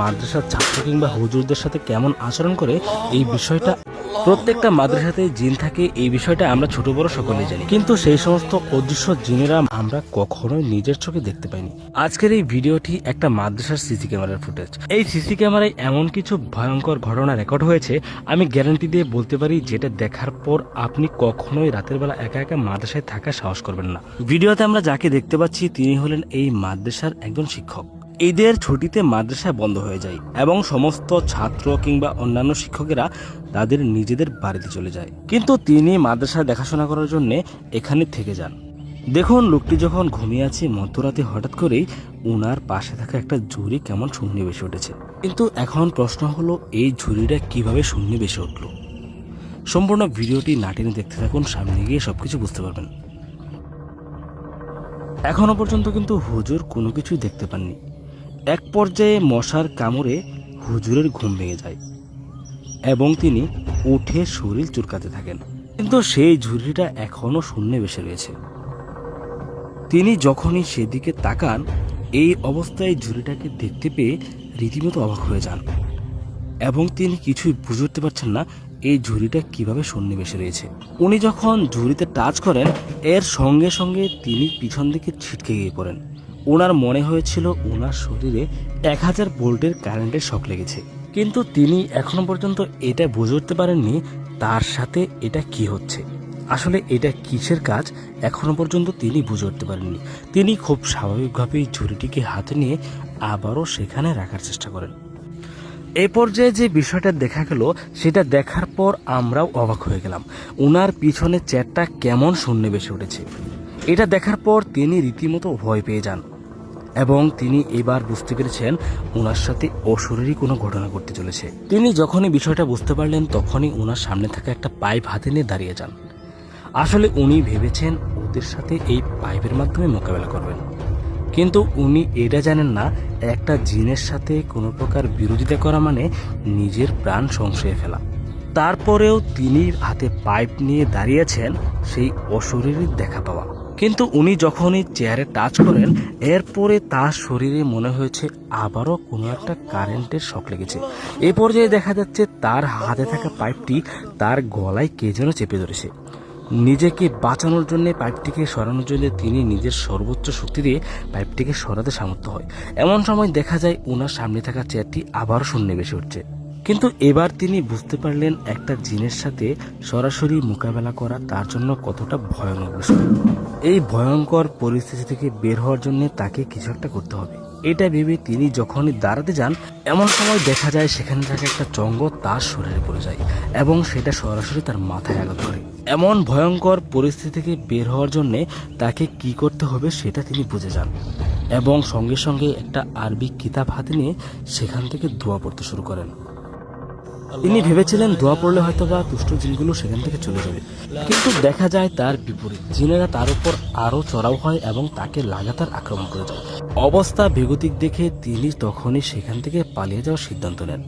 মাদ্রাসার ছাত্র কিংবা হুজুরদের সাথে কেমন আচরণ করে, এই বিষয়টা প্রত্যেকটা মাদ্রাসাতে জিন থাকে, এই বিষয়টা আমরা ছোট বড় সকলেই জানি। কিন্তু সেই সমস্ত অদৃশ্য জিনেরা আমরা কখনোই নিজের চোখে দেখতে পাইনি। আজকের এই ভিডিওটি একটা মাদ্রাসার সিসি ক্যামেরার ফুটেজ। এই সিসি ক্যামেরায় এমন কিছু ভয়ঙ্কর ঘটনা রেকর্ড হয়েছে, আমি গ্যারান্টি দিয়ে বলতে পারি যেটা দেখার পর আপনি কখনোই রাতের বেলা একা একা মাদ্রাসায় থাকার সাহস করবেন না। ভিডিওতে আমরা যাকে দেখতে পাচ্ছি, তিনি হলেন এই মাদ্রাসার একজন শিক্ষক। ঈদের ছুটিতে মাদ্রাসা বন্ধ হয়ে যায় এবং সমস্ত ছাত্র কিংবা অন্যান্য শিক্ষকেরা তাদের নিজেদের বাড়িতে চলে যায়। কিন্তু তিনি মাদ্রাসা দেখাশোনা করার জন্য এখানে থেকে যান। দেখুন, লোকটি যখন ঘুমিয়ে আছে, মধ্যরাতে হঠাৎ করেই উনার পাশে থাকা একটা ঝুড়ি কেমন শূন্য বেশি উঠেছে। কিন্তু এখন প্রশ্ন হলো, এই ঝুড়িটা কীভাবে শূন্য বেশি উঠল? সম্পূর্ণ ভিডিওটি নাটিনে দেখতে থাকুন, সামনে গিয়ে সবকিছু বুঝতে পারবেন। এখনও পর্যন্ত কিন্তু হুজুর কোনো কিছুই দেখতে পাননি। এক পর্যায়ে মশার কামড়ে হুজুরের ঘুম ভেঙে যায় এবং তিনি উঠে শরীর চুরকাতে থাকেন। কিন্তু সেই ঝুড়িটা এখনও শূন্যে বেসে রয়েছে। তিনি যখনই সেদিকে তাকান, এই অবস্থায় ঝুড়িটাকে দেখতে পেয়ে রীতিমতো অবাক হয়ে যান এবং তিনি কিছুই বুঝে উঠতে পারছেন না এই ঝুড়িটা কীভাবে সন্নিবেশে রয়েছে। উনি যখন ঝুড়িতে টাচ করেন, এর সঙ্গে সঙ্গে তিনি পিছন দিকে ছিটকে গিয়ে পড়েন। ওনার মনে হয়েছিল ওনার শরীরে এক হাজার ভোল্টের কারেন্টের শখ লেগেছে। কিন্তু তিনি এখনও পর্যন্ত এটা বুঝে উঠতে পারেননি তার সাথে এটা কি হচ্ছে। আসলে এটা কিসের কাজ এখনও পর্যন্ত তিনি বুঝে উঠতে পারেননি। তিনি খুব স্বাভাবিকভাবেই ঝুড়িটিকে হাতে নিয়ে আবারও সেখানে রাখার চেষ্টা করেন। এই পর্যায়ে যে বিষয়টা দেখা গেল, সেটা দেখার পর আমরাও অবাক হয়ে গেলাম। ওনার পিছনে চেয়ারটা কেমন শূন্য বেশি উঠেছে। এটা দেখার পর তিনি রীতিমতো ভয় পেয়ে যান। এবং তিনি এবার বুঝতে পেরেছেন ওনার সাথে অশরীরই কোনো ঘটনা ঘটতে চলেছে। তিনি যখনই বিষয়টা বুঝতে পারলেন, তখনই ওনার সামনে থাকা একটা পাইপ হাতে নিয়ে দাঁড়িয়ে যান। আসলে উনি ভেবেছেন ওদের সাথে এই পাইপের মাধ্যমে মোকাবেলা করবেন। কিন্তু উনি এটা জানেন না, একটা জিনের সাথে কোনো প্রকার বিরোধিতা করা মানে নিজের প্রাণ সংশয়ে ফেলা। তারপরেও তিনি হাতে পাইপ নিয়ে দাঁড়িয়েছেন সেই অশরীরের দেখা পাওয়া। কিন্তু উনি যখনই চেয়ারে টাচ করেন, এরপরে তার শরীরে মনে হয়েছে আবারও কোনো একটা কারেন্টের শখ লেগেছে। এ পর্যায়ে দেখা যাচ্ছে তার হাতে থাকা পাইপটি তার গলায় কে যেন চেপে ধরেছে। নিজেকে বাঁচানোর জন্য পাইপটিকে সরানোর জন্য তিনি নিজের সর্বোচ্চ শক্তি দিয়ে পাইপটিকে সরাতে সামর্থ্য হয়। এমন সময় দেখা যায় ওনার সামনে থাকা চেয়ারটি আবার শূন্য বেশি উঠছে। কিন্তু এবার তিনি বুঝতে পারলেন একটা জিনের সাথে সরাসরি মোকাবেলা করা তার জন্য কতটা ভয়ানক বিষয়। এই ভয়ঙ্কর পরিস্থিতি থেকে বের হওয়ার জন্য তাকে কিছু একটা করতে হবে। এটা ভেবে তিনি যখনই দাঁড়াতে যান, এমন সময় দেখা যায় সেখানে থাকা একটা চঙ্গ তার শরীরে পড়ে যায় এবং সেটা সরাসরি তার মাথায় আঘাত করে। এমন ভয়ঙ্কর পরিস্থিতি থেকে বের হওয়ার জন্য তাকে কি করতে হবে সেটা তিনি বুঝে যান এবং সঙ্গে সঙ্গে একটা আরবি কিতাব হাতে নিয়ে সেখান থেকে দোয়া পড়তে শুরু করেন। তিনি ভেবেছিলেন দোয়া পড়লে হয়তো বা দুষ্ট জিনগুলো সেখান থেকে চলে যাবে। কিন্তু দেখা যায় তার বিপরীত। জিনেরা তার উপর আরও চড়াও হয় এবং তাকে লাগাতার আক্রমণ করে যায়। অবস্থা বেগতিক দেখে তিনি তখনই সেখান থেকে পালিয়ে যাওয়ার সিদ্ধান্ত নেন।